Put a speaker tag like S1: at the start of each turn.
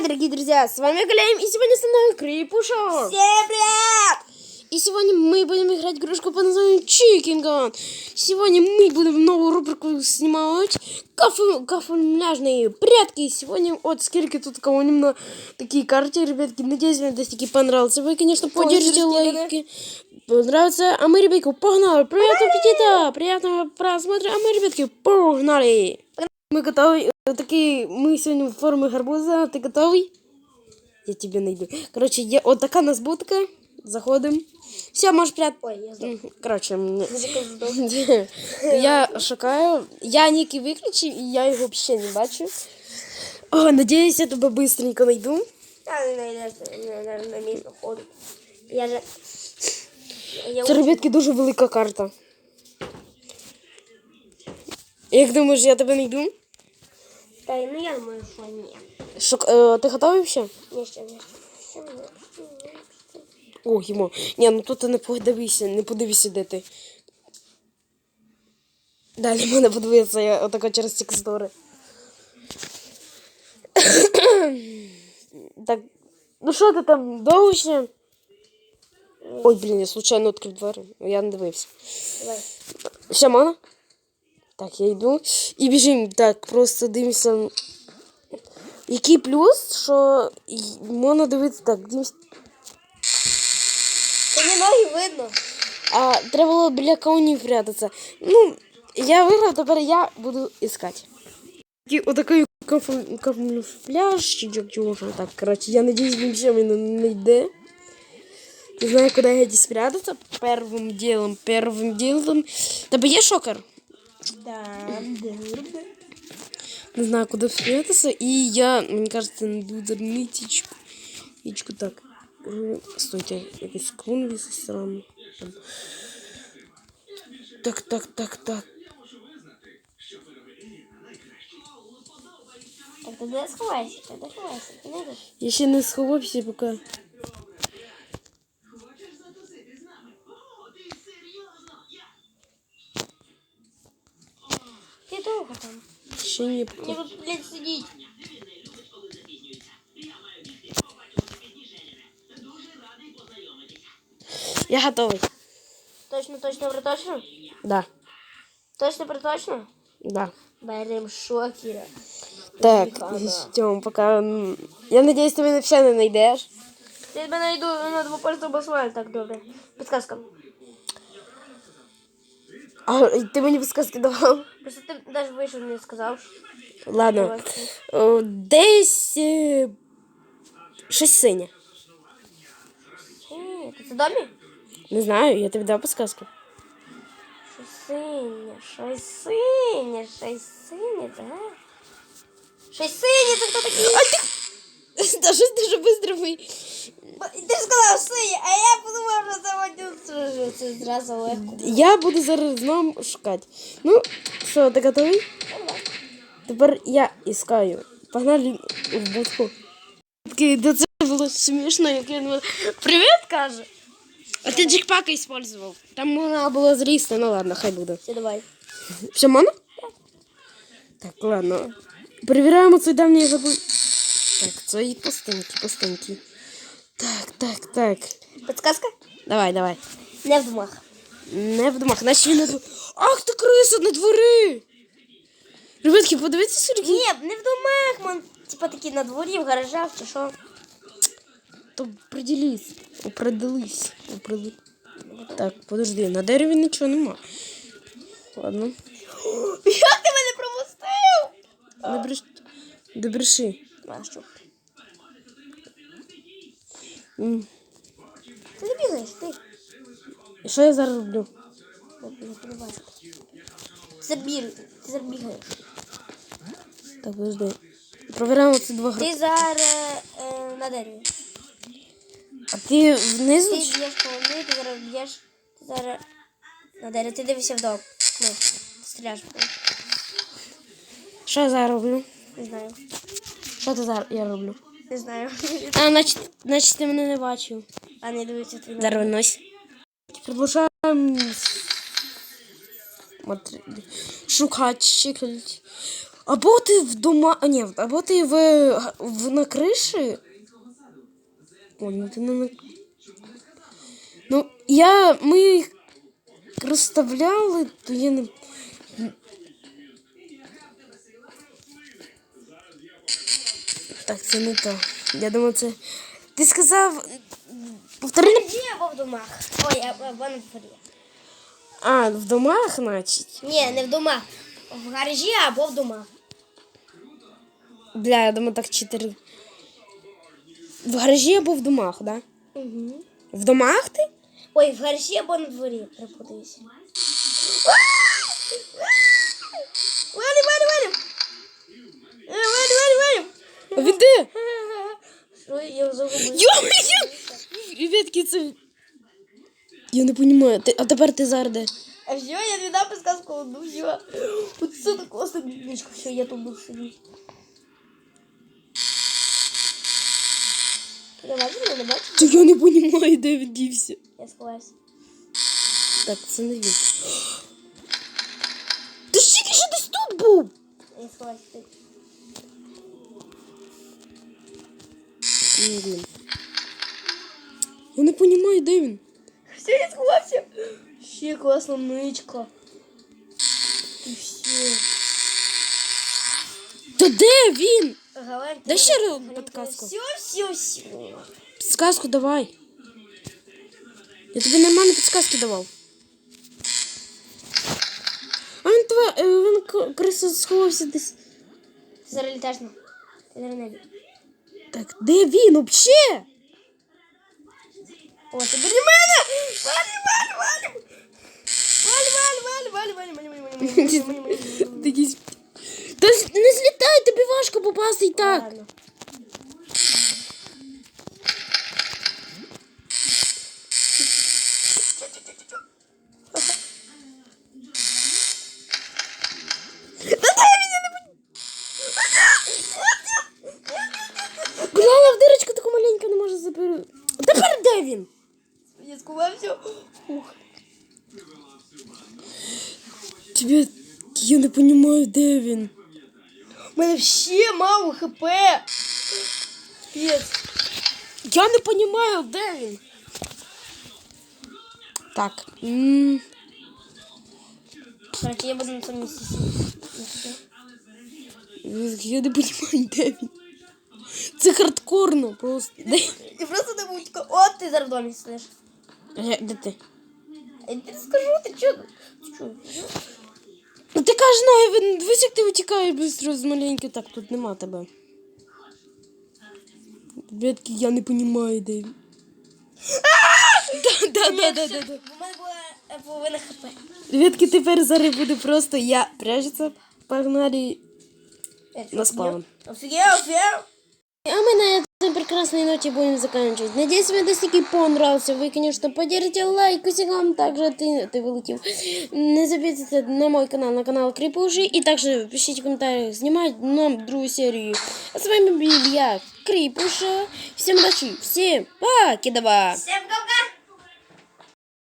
S1: Привет, дорогие друзья! С вами Глем, и сегодня со мной Крипуша.
S2: Всем привет!
S1: И сегодня мы будем играть в игрушку под названием Чикинган. Сегодня мы будем новую рубрику снимать кафе, кафемляжные прятки. Сегодня вот сколько тут кого немного такие карты, ребятки. Надеюсь, вам такие понравился. Вы, конечно, поддержите лайки. Понравится. А мы, ребятки, погнали. Приятного аппетита, приятного просмотра. А мы, ребятки, погнали. Мы готовы. Вот Такие, мы сегодня в форме гарбуза. Ты готовый? Я тебе найду. Короче, я, вот такая у нас будка. Заходим. Все, можешь прятать.
S2: Ой, я знаю.
S1: М, Коротше, м, я шукаю. Я Ніки виключив, і я його взагалі не бачу. О, надіюсь, я тебе быстренько найду.
S2: Я не знайдеш на, на, на місто ходу. Я же... Я
S1: Це, ребятки, дуже велика карта. Як думаєш, я тебе знайду?
S2: Та, ну я думаю, що ні.
S1: Шук... Е, ти готовий ще?
S2: Ні, ще ні. Ще.
S1: О, йому. Ні, ну тут ти не подивися, не подивися, де ти. Далі мене подивитися, я отако через текстури. так, ну що ти там, довго ще? Ой, блін, я случайно відкрив двері. Я не дивився.
S2: Давай.
S1: Все, мана? Так, я йду. І біжимо. Так, просто дивимося. Який плюс, що можна дивитися так, дивимося.
S2: Та не ноги видно.
S1: А треба було біля каунів прятатися. Ну, я виграв, тепер я буду искать. І отакий камуфляж, чи як чого так, коротше, я надіюсь, він ще мене не йде. Не знаю, куди я десь спрятаться. Первым делом, первым делом. Тебе є шокер?
S2: Да.
S1: Не знаю, куди спрятаться. І я, мені кажется, найду ниточку. Ниточку так. Е, Стойте, якийсь клун зі сторони. Там. Так, так, так, так.
S2: Так, ти де сховайся? Ти де сховайся? Ти не йдеш?
S1: Я ще не сховався поки.
S2: Ти довго там.
S1: Ще не
S2: Мені
S1: поки.
S2: тут, блядь, сидіть.
S1: Я готовий.
S2: Точно, точно, про точно?
S1: Да.
S2: Точно, про точно?
S1: Да.
S2: Берем шокера.
S1: Так,
S2: Ладно.
S1: ждем, пока. м, Я надіюсь, ти мене все не знайдеш.
S2: Я тебе найду на двопальцевому асфальт, так добре. Підказка.
S1: А ти мені підсказки давав?
S2: Просто ти навіть вийшов не сказав.
S1: Ладно. О, Десь. е, Щось синє.
S2: Ні, ти це домі?
S1: Не знаю, я тобі дав підсказку.
S2: Щось синє, щось синє, щось синє, так? Щось синє, це хто такий?
S1: Та щось дуже швидко ми.
S2: Ти ж сказав синє, а я подумав, що це водю це зразу легко.
S1: Я буду зараз знову шукати. Ну, що, ти готовий? Тепер я іскаю. Погнали в будку. Да це було смішно, як він Привіт, каже. А ти джекпака использовал. Там можна було зрісти, ну ладно, хай буде.
S2: Все, давай.
S1: Все, можна? Так, ладно. Перевіряємо цей давній забув. Так, це і пустенькі, пустенькі. Так, так, так.
S2: Підказка?
S1: Давай, давай.
S2: Не в домах.
S1: Не в домах, наче він дворі. Ах ти криса на двори! Ребятки, подивіться сюди.
S2: Ні, не в домах, мон. Типа такі на дворі, в гаражах чи що.
S1: То приділись. Определись. Определи... Так, подожди, на дереві нічого нема. Ладно.
S2: Як ти мене пропустив?
S1: Не бреш... Не бреши.
S2: А що?
S1: М.
S2: Ти не бігаєш, ти.
S1: І Що я зараз роблю?
S2: Забіг, ти забігаєш.
S1: Так, подожди. Провіряємо ці два гра.
S2: Ти зараз е, на дереві.
S1: А ти внизу?
S2: Ти
S1: чи-
S2: б'єш колони, ти зараз б'єш. Ти зараз на дереві. Ти дивишся вдовг. Ну, стріляєш.
S1: Що я зараз роблю?
S2: Не знаю.
S1: Що ти зараз я роблю?
S2: Не знаю.
S1: А, значить, значить ти мене не бачив.
S2: А не дивиться на.
S1: Зараз винось. Продовжаємо шукати, чекати. Або ти в дома. А, ні, або ти в, в на криші. О, ну ти не на. Ну, я. Ми їх розставляли, то я не. Так, це не то. Я думав, це. Ти сказав. Повтори.
S2: Або в домах? Ой, або або на дворі.
S1: А, в домах, значить.
S2: Ні, не в домах. В гаражі або в домах.
S1: Бля, я думаю, так чотири. В гаражі або в домах, да?
S2: Угу.
S1: В домах ти?
S2: Ой, в гаражі або на дворі. Припутаюся. Валим, валим, валим. Е, Валим, валим, валим.
S1: Він де?
S2: Що я загубив?
S1: Ребятки, це. Я не розумію. Ти... А тепер ти зараз де?
S2: А все, я не дам подсказку, ну все. Вот це так класна бідничка, все, я тут буду сидіти. Я я не
S1: розумію, де він дівся.
S2: Я сховаюся.
S1: Так, це не він. Ти ж тільки що десь тут був?
S2: Я сховаюся. тут.
S1: Не він. Я не розумію, де він.
S2: Все, я сховався. Ще класна ничка. І все.
S1: Та де він?
S2: Гален,
S1: Дай ще раз підказку.
S2: Все, все, все.
S1: Підсказку давай. Я тобі нормальну підсказки давав. А він твоя, е, він криса сховався десь.
S2: Зараз літаєш на. Ти зараз небі.
S1: Так, де він взагалі?
S2: О, ти бери мене! Валі, валі, валі! Валі, валі, валі, валі, валі, валі, валі, валі, валі, валі.
S1: Якийсь... Та не злітай, тобі важко попасти і так.
S2: Ладно.
S1: В дирочку таку маленьку не можу запер... Тепер де він?
S2: Я сховався. Ух.
S1: Тебе... Я не розумію, де він.
S2: У мало хп. Пец.
S1: Я не розумію, де. Так.
S2: Короче, я буду на цьому місці.
S1: Я не розумію, де. Це хардкорно просто.
S2: Ти просто не будь От ти зараз в домі.
S1: Е, Де ти?
S2: Я тобі скажу, ти чого?
S1: Ну ти кажеш, він дивись, як ти витікаєш швидко з маленької. Так, тут нема тебе. Бідки, я не розумію, де він. Да, да, да, да, да.
S2: У мене була е, половина хп.
S1: Ребятки, тепер зараз буде просто я прячется. Погнали. На спаун.
S2: Офигел, офигел.
S1: А мы на этой прекрасной ноте будем заканчивать. Надеюсь, вам достиг понравился. Вы, конечно, поддержите лайкусиком. Также ты, ты вылетел. Не забудьте на мой канал, на канал Крипуши. И также пишите в комментариях, снимать нам другую серию. А с вами был я, Крипуша. Всем удачи, всем пока, давай.
S2: Всем гав